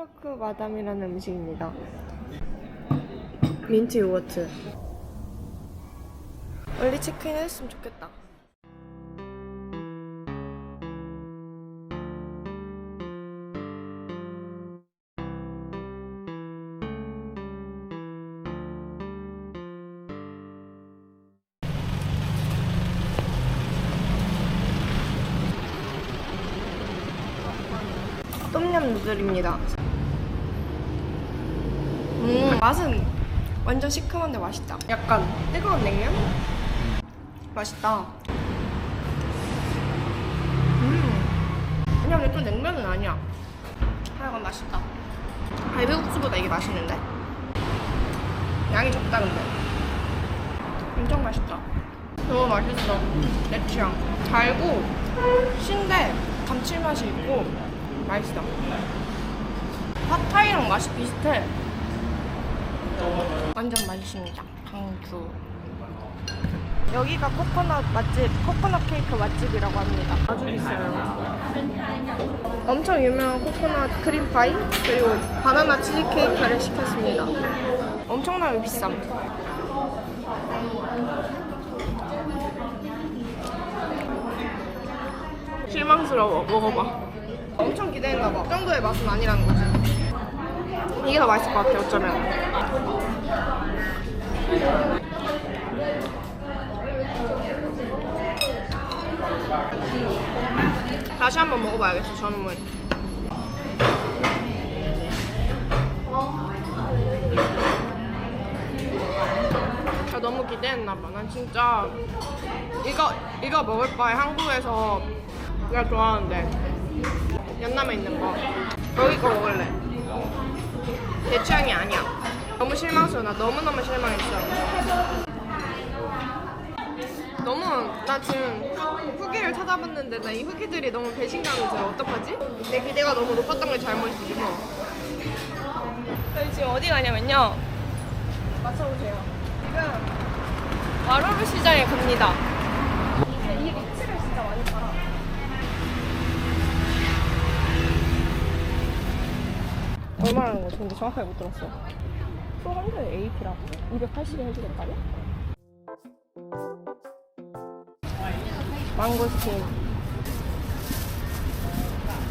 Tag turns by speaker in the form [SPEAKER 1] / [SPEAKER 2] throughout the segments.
[SPEAKER 1] 샤르크 마담이라는 음식입니다. 민트 요거트. 원리 체크인 했으면 좋겠다. 똠얌 누들입니다. 음, 맛은 완전 시큼한데 맛있다. 약간 뜨거운 냉면? 맛있다. 음, 그냥 좀 냉면은 아니야. 하여간 맛있다. 갈비국수보다 이게 맛있는데? 양이 적다 근데. 엄청 맛있다. 너무 맛있어. 내 취향. 달고 신데 감칠맛이 있고 맛있어. 팟타이랑 맛이 비슷해. 완전 맛있습니다. 강주. 여기가 코코넛 맛집, 코코넛 케이크 맛집이라고 합니다. 아주 비싸요. 엄청 유명한 코코넛 크림파이 그리고 바나나 치즈 케이크를 시켰습니다. 엄청나게 비쌈. 실망스러워. 먹어봐. 엄청 기대했나봐. 그 정도의 맛은 아니라는 거지. 이게 더 맛있을 것 같아, 어쩌면. 다시 한번 먹어봐야겠어, 전문. 아, 너무 기대했나봐. 난 진짜 이거, 이거 먹을 바에 한국에서 내가 좋아하는데 연남에 있는 거 여기 거 먹을래 내 취향이 아니야. 너무 실망스러워. 나 너무너무 실망했어. 너무 나 지금 후기를 찾아봤는데 나 이 후기들이 너무 배신감이 들어. 어떡하지? 내 기대가 너무 높았던 게 잘못이지 뭐. 저희 지금 어디 가냐면요. 맞춰보세요. 지금 와로르 시장에 갑니다. 이리 얼마라는 거지? 근데 정확하게 못 들었어. 프로한테 AP라고? 280에 해주겠다고? 망고스틴.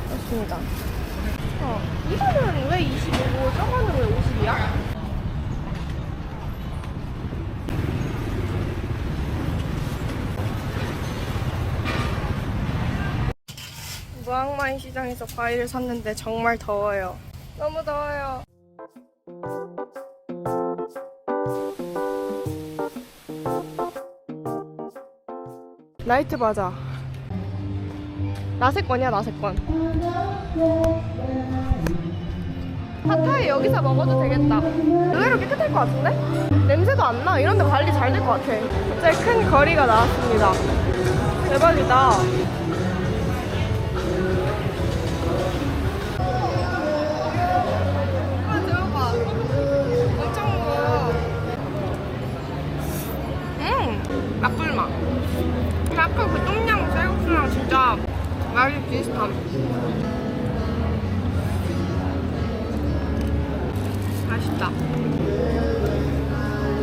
[SPEAKER 1] 맞습니다. 어, 이거는 왜 25고 저거는 왜 50이야? 무항마인 시장에서 과일을 샀는데 정말 더워요. 너무 더워요. 나이트 바자. 나세권이야 나세권. 핫타이 여기서 먹어도 되겠다. 의외로 깨끗할 것 같은데? 냄새도 안 나. 이런데 관리 잘 될 것 같아. 갑자기 큰 거리가 나왔습니다. 대박이다. 비슷함. 맛있다.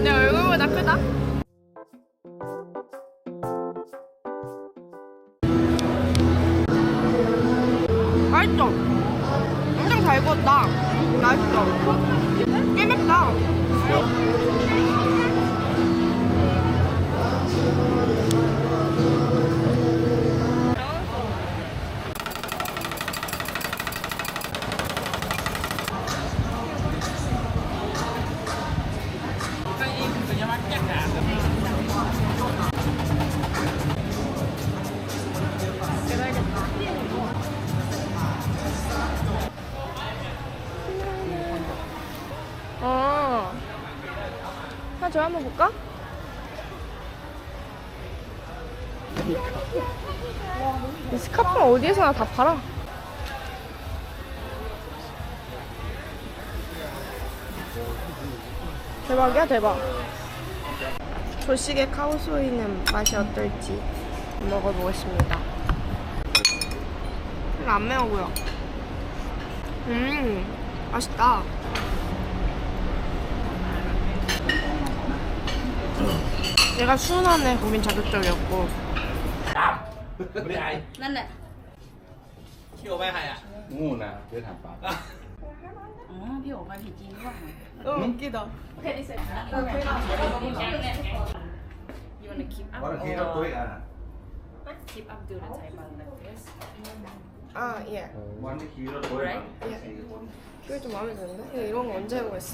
[SPEAKER 1] 내 얼굴보다 크다? 맛있어. 엄청 잘 구웠다. 맛있어. 꽤 맵다. 하나 저 한번 볼까? 이 스카프는 어디에서나 다 팔아. 대박이야 대박. 조식의 카오소이는 맛이 어떨지 먹어보겠습니다. 안 매우고요. 음, 맛있다. 얘가 순하네. 고민 자극적이었고.
[SPEAKER 2] ไม่ได้ไอ
[SPEAKER 3] นั่นแหละ
[SPEAKER 2] เที่ยวไปใครอ่ะ
[SPEAKER 4] งูนะเดี๋ยวถามป้า
[SPEAKER 3] อ๋อ พี่โอไปผิดจริงว่า
[SPEAKER 1] 어, 웃기다.
[SPEAKER 3] ยูวันคิปอัพ
[SPEAKER 4] ว่าที่เราคุยกันอะ
[SPEAKER 3] คิปอัพดูในไทยบ้างนะ
[SPEAKER 1] 아, 예.
[SPEAKER 4] วันที่ขี่รถคุยกันสี่คน
[SPEAKER 1] 이게 좀 마음에 드는데? 야, 이런 거 언제 해보겠어?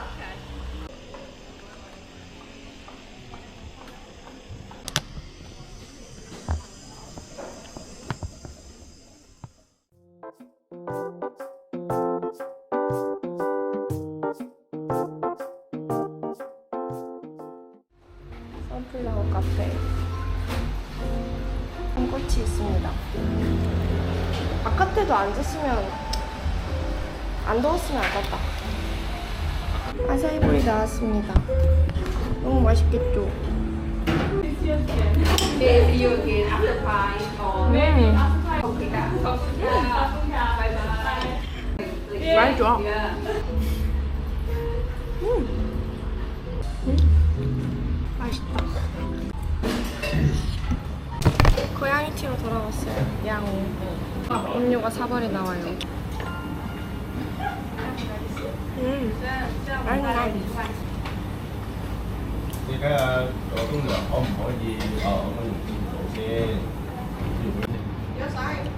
[SPEAKER 1] 바깥에도 앉았으면 안 더웠으면 아깝다 아사이볼이 나왔습니다 너무 맛있겠죠? 음. 많이 좋아 맛있다. 고양이 티로 돌아왔어요. 양호. 아, 음료가 사발에 나와요. 음,
[SPEAKER 4] 맛있나? 제가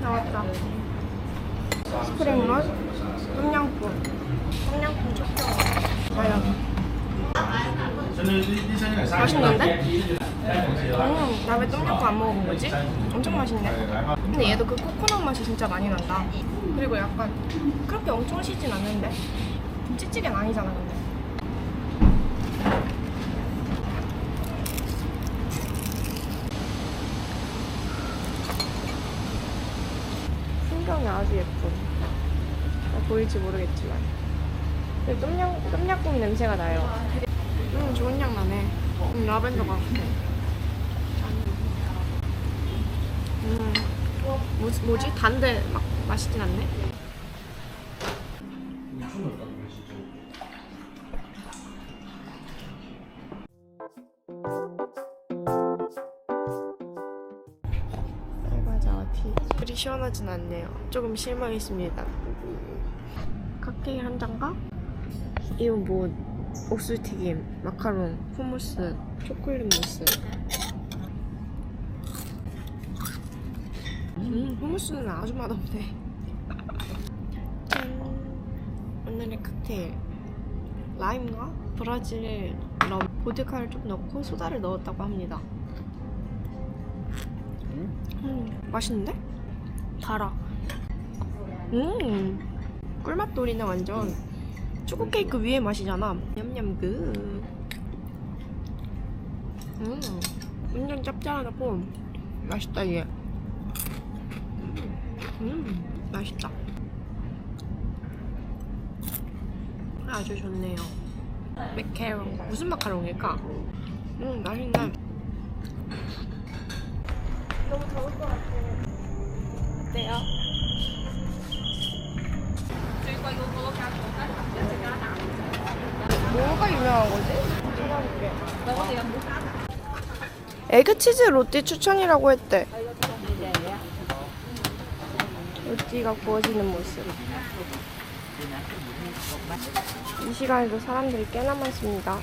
[SPEAKER 1] 나왔다. 스프링 맛, 똠양꿍. 똠양꿍 좋다. 맛있는데? 음, 나왜 똠양꿍 안 먹어본 거지? 엄청 맛있네. 근데 얘도 그 코코넛 맛이 진짜 많이 난다. 그리고 약간 그렇게 엄청 시진 않는데? 김치찌개는 아니잖아, 근데. 풍경이 아주 예쁜. 아, 보일지 모르겠지만. 근데 똠양, 똠양꿍 냄새가 나요. 음, 좋은 향 나네. 음, 라벤더 같아. 음, 뭐, 뭐지? 단데 막 맛있진 않네. 알과자와 티. 그리 시원하진 않네요. 조금 실망했습니다. 칵테일 한 잔과 이건 뭐 옥수튀김, 마카롱, 후무스, 초콜릿 무스. 음, 후무스는 아주 맛없네. 짠. 오늘의 칵테일. 라임과 브라질 럼, 보드카를 좀 넣고 소다를 넣었다고 합니다. 음, 맛있는데? 달아. 음, 꿀맛 돌이네 완전. 초코 케이크 위에 맛이잖아. 냠냠 그. 음, 완전 짭짤하고 맛있다 얘. 음, 맛있다. 아주 좋네요. 마카롱 무슨 마카롱일까? 음, 맛있네. 너무 더울 것 같아요. 어때요? 뭐가 유명한 거지? 찾아볼게. 에그 치즈 로띠 추천이라고 했대. 로띠가 구워지는 모습. 이 시간에도 사람들이 꽤나 많습니다.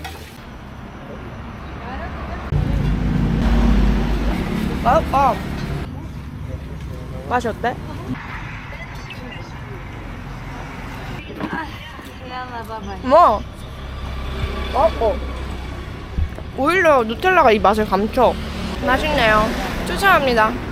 [SPEAKER 1] 맛있다. 맛이 어때? 뭐? 어? 어. 오히려 누텔라가 이 맛을 감춰. 맛있네요. 추천합니다.